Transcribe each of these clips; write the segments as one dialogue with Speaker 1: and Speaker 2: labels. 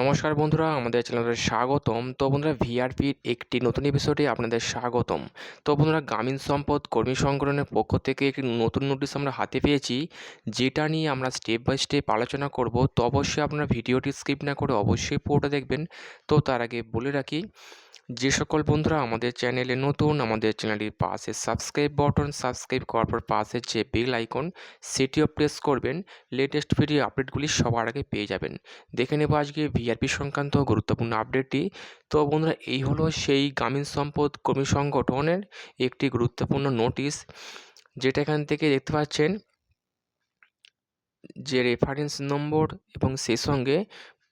Speaker 1: নমস্কার বন্ধুরা, আমাদের চ্যানেলে স্বাগতম। তো বন্ধুরা, ভিআরপির একটি নতুন এপিসোডে আপনাদের স্বাগতম। তো বন্ধুরা, গ্রামীণ সম্পদ কর্মী সংগঠনের পক্ষ থেকে একটি নতুন নোটিশ আমরা হাতে পেয়েছি, যেটা নিয়ে আমরা স্টেপ বাই স্টেপ আলোচনা করব। তো অবশ্যই আপনারা ভিডিওটি স্কিপ না করে অবশ্যই পুরোটা দেখবেন। তো তার আগে বলে রাখি যে সকল বন্ধুরা আমাদের চ্যানেলে নতুন, আমাদের চ্যানেলটির পাশে সাবস্ক্রাইব বটন সাবস্ক্রাইব করার পর পাশে যে বেল আইকন সেটিও প্রেস করবেন। লেটেস্ট ভিডিও আপডেটগুলি সবার আগে পেয়ে যাবেন। দেখে নেব আজকে ভিআরপি সংক্রান্ত গুরুত্বপূর্ণ আপডেটটি তো বন্ধুরা, এই হলো সেই গ্রামীণ সম্পদ কর্মী সংগঠনের একটি গুরুত্বপূর্ণ নোটিশ যেটা এখান থেকে দেখতে পাচ্ছেন যে রেফারেন্স নম্বর এবং সেই সঙ্গে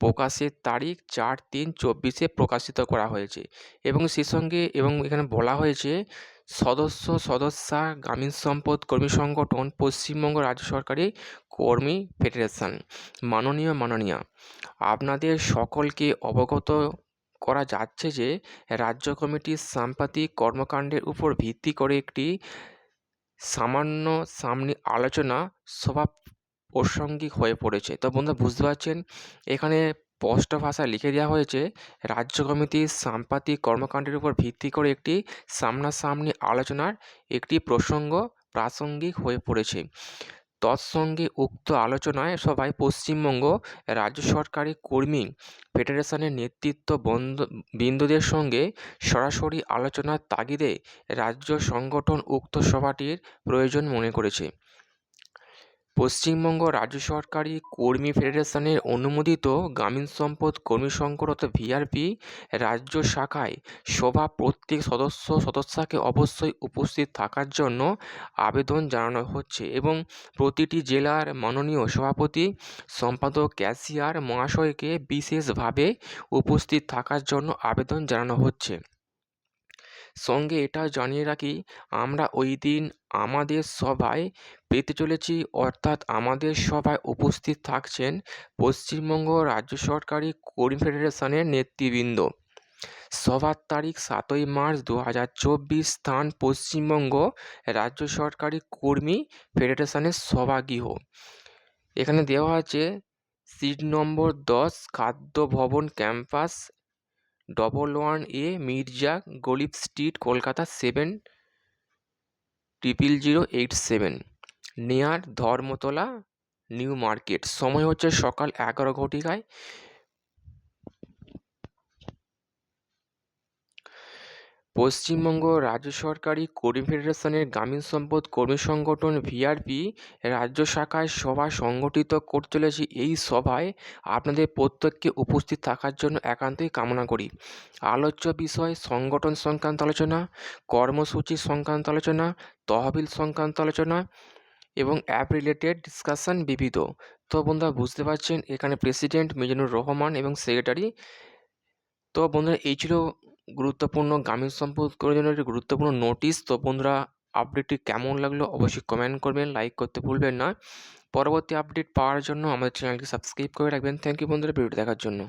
Speaker 1: প্রকাশের তারিখ চার তিন চব্বিশে প্রকাশিত করা হয়েছে এবং সেই সঙ্গে এবং এখানে বলা হয়েছে সদস্য, সদস্যা, গ্রামীণ সম্পদ, কর্মী সংগঠন, পশ্চিমবঙ্গ রাজ্য সরকারি কর্মী ফেডারেশন। মাননীয়, মাননীয়া, আপনাদের সকলকে অবগত করা যাচ্ছে যে রাজ্য কমিটির সাম্প্রতিক কর্মকাণ্ডের উপর ভিত্তি করে একটি সামান্য সামনে আলোচনা সভা প্রাসঙ্গিক হয়ে পড়েছে। তো বন্ধুরা, বুঝতে পারছেন? এখানে স্পষ্ট ভাষায় লিখে দেওয়া হয়েছে, রাজ্য কমিটির সাম্প্রতিক কর্মকাণ্ডের উপর ভিত্তি করে একটি সামনাসামনি আলোচনার একটি প্রসঙ্গ প্রাসঙ্গিক হয়ে পড়েছে। তৎসঙ্গে উক্ত আলোচনায় সবাই পশ্চিমবঙ্গ রাজ্য সরকারি কর্মী ফেডারেশনের নেতৃত্ব বিন্দুদের সঙ্গে সরাসরি আলোচনার তাগিদে রাজ্য সংগঠন উক্ত সভাটির প্রয়োজন মনে করেছে। পশ্চিমবঙ্গ রাজ্য সরকারি কর্মী ফেডারেশনের অনুমোদিত গ্রামীণ সম্পদ কর্মী অর্থাৎ ভিআরপি রাজ্য শাখায় সভা প্রত্যেক সদস্য সদস্যাকে অবশ্যই উপস্থিত থাকার জন্য আবেদন জানানো হচ্ছে এবং প্রতিটি জেলার মাননীয় সভাপতি, সম্পাদক, ক্যাশিয়ার মহাশয়কে বিশেষভাবে উপস্থিত থাকার জন্য আবেদন জানানো হচ্ছে। সঙ্গে এটাও জানিয়ে রাখি, আমরা ওই দিন আমাদের সভায় পেতে চলেছি, অর্থাৎ আমাদের সভায় উপস্থিত থাকছেন পশ্চিমবঙ্গ রাজ্য সরকারি কর্মী ফেডারেশনের নেতৃবৃন্দ। সভার তারিখ সাতই মার্চ দু হাজার চব্বিশ, স্থান পশ্চিমবঙ্গ রাজ্য সরকারি কর্মী ফেডারেশনের সভাগৃহ। এখানে দেওয়া আছে, সিট নম্বর দশ, খাদ্য ভবন campus double one A Mirza Ghalib street Kolkata seven triple zero eight seven near Dharmatala new market সময় হচ্ছে সকাল এগারো ঘটিকায়। পশ্চিমবঙ্গ রাজ্য সরকারি কর্মী ফেডারেশনের গ্রামীণ সম্পদ কর্মী সংগঠন ভিআরপি রাজ্য শাখায় সভা সংগঠিত করতে চলেছি এই সভায় আপনাদের প্রত্যেককে উপস্থিত থাকার জন্য একান্তই কামনা করি। আলোচ্য বিষয় সংগঠন সংক্রান্ত আলোচনা, কর্মসূচি সংক্রান্ত আলোচনা, তহবিল সংক্রান্ত আলোচনা এবং অ্যাপ রিলেটেড ডিসকাশন বিবিধ। তো বন্ধুরা, বুঝতে পারছেন এখানে প্রেসিডেন্ট মিজানুর রহমান এবং সেক্রেটারি। তো বন্ধুরা, এই ছিল গুরুত্বপূর্ণ গ্রামীণ সম্পদ করার জন্য একটি গুরুত্বপূর্ণ নোটিশ তো বন্ধুরা আপডেটটি কেমন লাগল অবশ্যই কমেন্ট করবেন লাইক করতে ভুলবেন না। পরবর্তী আপডেট পাওয়ার জন্য আমাদের চ্যানেলটি সাবস্ক্রাইব করে রাখবেন। থ্যাংক ইউ বন্ধুরা, ভিডিওটি দেখার জন্য।